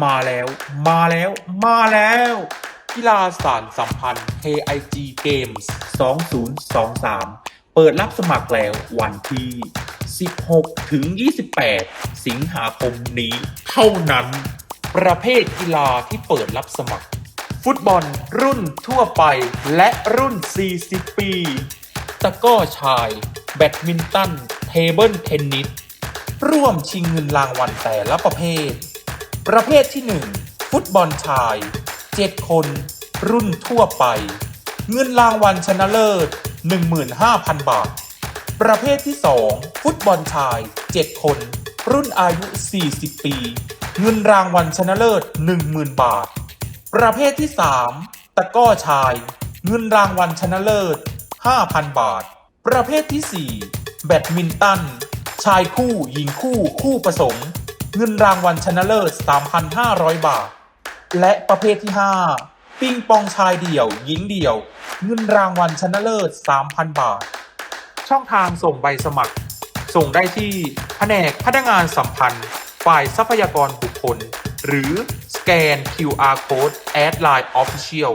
มาแล้ว มาแล้ว มาแล้ว กีฬาสารสัมพันธ์ KIG Games 2023 เปิดรับสมัครแล้ววันที่ 16 ถึง 28 สิงหาคมนี้เท่านั้น ประเภทกีฬาที่เปิดรับสมัคร ฟุตบอลรุ่นทั่วไปและรุ่น 40 ปี ตะก้อชาย แบดมินตัน เทเบิลเทนนิส ร่วมชิงเงินรางวัลแต่ละประเภท ประเภทที่ 1 ฟุตบอลชาย 7 คน รุ่นทั่วไป เงินรางวัลชนะเลิศ 15,000 บาท ประเภทที่ 2 ฟุตบอลชาย 7 คน รุ่นอายุ 40 ปี เงินรางวัลชนะเลิศ 10,000 บาท ประเภทที่ 3 ตะก้อชาย เงินรางวัลชนะเลิศ 5,000 บาท ประเภทที่ 4 แบดมินตัน ชายคู่หญิงคู่คู่ผสม เงินรางวัลชนะเลิศ 3,500 บาท และประเภทที่ 5 ปิงปองชายเดี่ยว หญิงเดี่ยว เงินรางวัลชนะเลิศ 3,000 บาท ช่องทางส่งใบสมัคร ส่งได้ที่แผนกพนักงานสัมพันธ์ ฝ่ายทรัพยากรบุคคล หรือสแกน QR Code แอดไลน์ Official